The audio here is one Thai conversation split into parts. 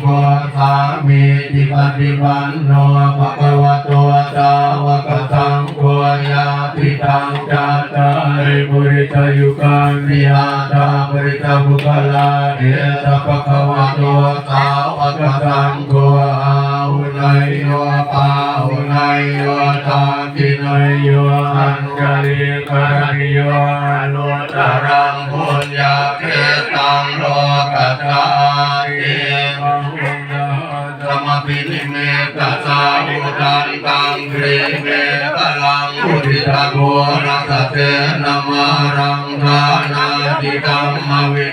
โฆสามีติปฏิปันโนภะคะวะโตสาวกสังโฆยาติตังจัตตาริปุริตยุกังนิหาตาปริตบุคลาเอตภะคะวะโตสา ธรรมปิ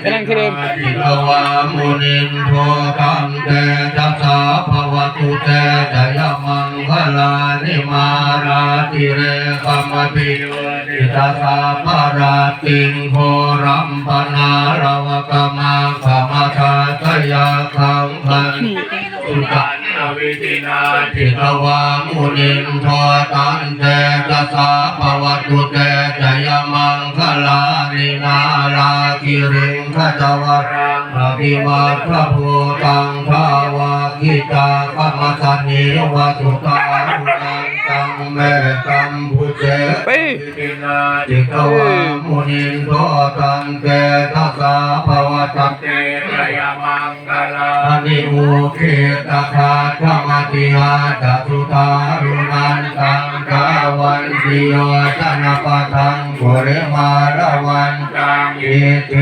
นิ เองเกรเมกลังอุทิตาโกรัสเตนะมารังทวามุนินโทตัมเตจัสสาภวตุเตจยมังคลานิมาราติเรกัมปิโยติตัสสะภาราติงโครัมปนารวกมาขมาทาตยาคังพันสุตันวิตินาทิตวามุนินโทตันเตจัสสะภวตุเตจยมังคลานินาราคิริงขจวรังอภิวัตพระภูตังภาวะกิตากรรมสันนิวัตุตา ตังเมตัมพุเจไปตินาจิตวามุนินโทตันเตทัสสะภวตัเตระยมังกลาอนิโมเขตคาธรรมติหาจัตุตารุนันตังกาวันติโยชนะปะทังปุเรมาระวันตังเอเต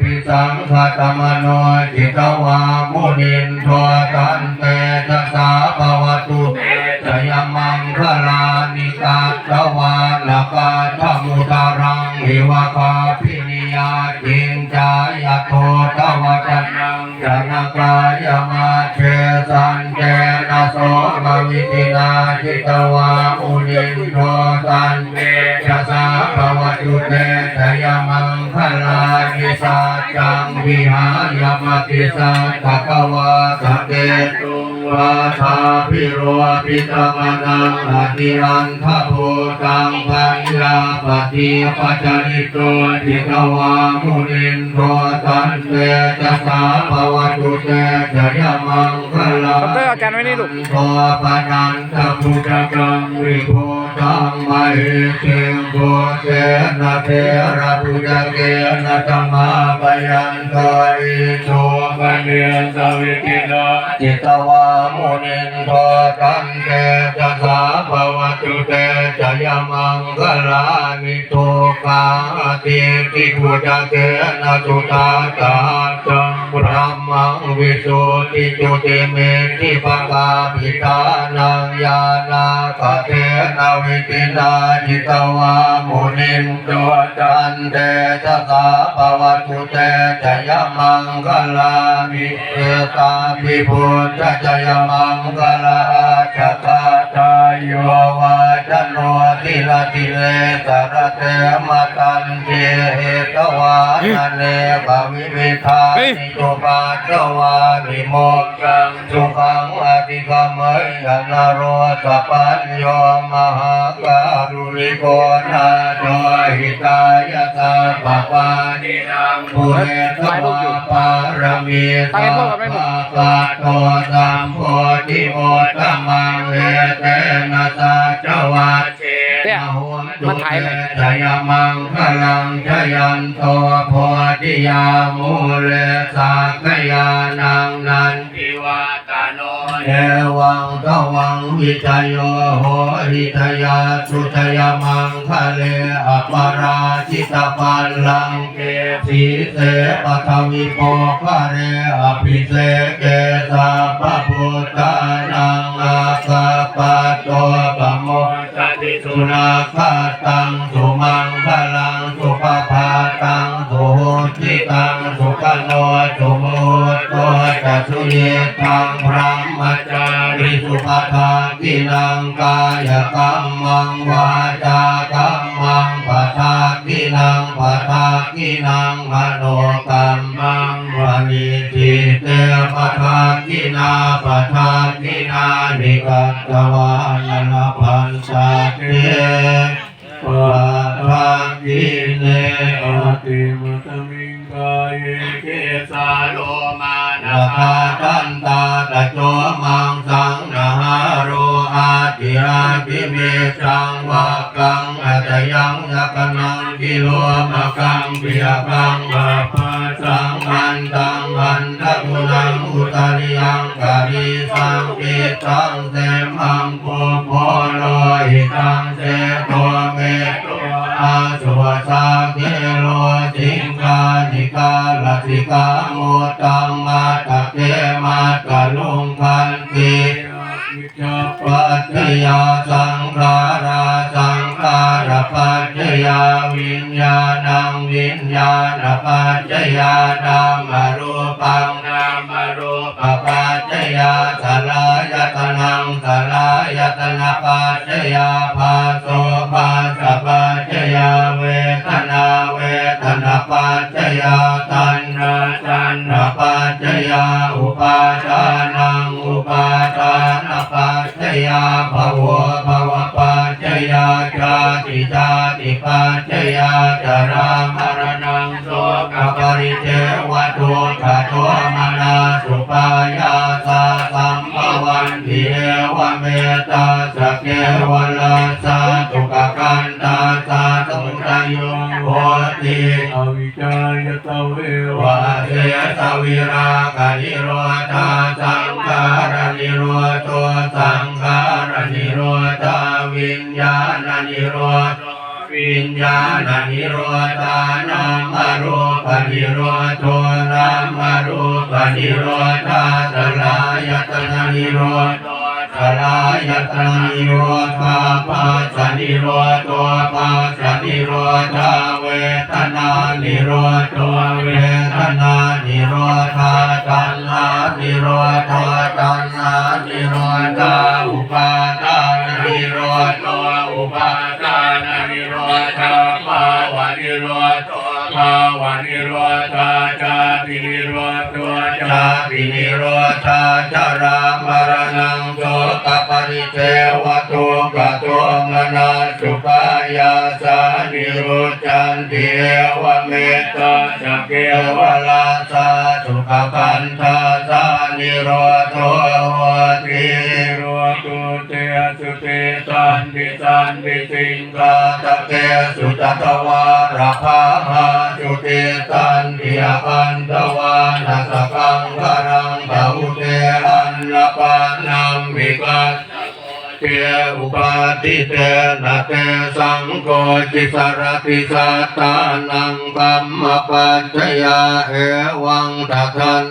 ปิสังขตมโนจิตวามุนินโทตันเต กายมาเชสันเจนะโสมวิตินาจิตวาอุนินโทตันเตจะสาภวตุเตทยมังคลานิสัจจังวิหายมติสัตตะวาสเตตุ วาทาพิโรปิตมนังอติรันทโพตังปัญญาปฏิปัจจนิโตทิกวามุนินโทตันเตจะสาภวตุเตจยมังคลาดอกเตอรเอากันไว้นี่ลูกโตปะนันตพุทธกังวิโพ ธังมเหเกงโกเสนะเทระพุทธเกนะธรรมาปยันตอิโตปเนสวิกินาจิตวามุนินโทตันเตจะสาภวตุเตจะยมังคลานิโตกาติติพุทธเกนะจุตาตาจัง พระมังวิโสติจุติเมติปะกาปิตานังยานาคเทนาวิตินาจิตวามุนินโตจันเตจะสาภวตุเตจยมังคลามิเอตาปิพุทธจยมังคลาจัตตาตายโยวา โนติลาติเลสารเตมตันเจเหตวานันเนภวิวิธานิโตปาจวา นิโมกขังสุขังอธิกามยนโรสปัญโยมหาการุณิโกนาโดหิตายาตาปปานินังปุเรตวาปารมีสัพพะปะโตสัมโพธิโมตมังเวเตนะสัจวัต เชเนี่ยมันถ่ายไหนจยมังคลังชยันโตโพธิยามูเลสักยานังนันทิวาตาโนเอวังกวังวิจโยโหหิทยาสุทยมังคะเลอปาราชิตาปัลลังเกสีเสปทวิโปคะเรอภิเสเกสาปะพุทธานังอาคาปะโตปะโม สุนาคาตังสุมังคลังสุปภาตังสุโหติตังสุขโนสุโมโตจัสุเยตังพระมจาริสุปทากินังกายกรรมังวาจากรรมังปทากินังปทากินังมโนกรรมังวา นิจิเตปทากินาปทากินานิกัตตวานนพันสาเตปะทากิเนอติมตมิงกายเกสาโลมานาคาตันตาตโจมังสังนาหาโรอาติอาติเมจังวะกังอัตยังยักนัง กิโลมะกังปิยกังวะปะสังมันตังมันตะมุนังอุตริยังกาลิสังปิตังเสมังโพโพโลหิตังเสตัวเมตัวอาสุวสาเกโลจิงกานิกาลติกาโมตังมาตะเกมาตะลุงคันติปัจจยาสัง ยาวิญญาณังวิญญาณปัจจยานามรูปังนามรูปปัจจยาสลายตนังสลายตนะปัจจยาภาโสภาสปัจจยาเวทนาเวทนาปัจจยาตัณหาตัณหาปัจจยาอุปาทาน ริเทวตุขโทมนาสุปายาสาสัมภวันติเอวเมตาสเกวลาสาตุกกันตาสาสมุทายโยโหติอวิจายตเววะเสสวิรากนิโรธาสังขารนิโรธสังขารนิโรธาวิญญาณนิโรธ วิญญาณนิโรธานามรูปนิโรธนามรูปนิโรธาสลายตนะนิโรธสลายตนะนิโรธาปัสสนิโรธปัสสนิโรธาเวทนานิโรธเวทนานิโรธา ธจาตินิโรธาจารามรณังโสกปริเทวตุกะโตมนาสุปายาสานิโรจันติเอวเมตตาสกเกวลาสาสุขกันธาสานิโรโทโหติโรตุเตสุเตตันติตันติสิงกาตะเกสุตตวาระภา หาจุติตันติยปันตวานัสกังกรังบาหุเตอันนปานังวิกัสเกอุปาทิเตนะเตสังโฆจิสารติสัตตานังกัมมปัจจยาเอวังตะทัน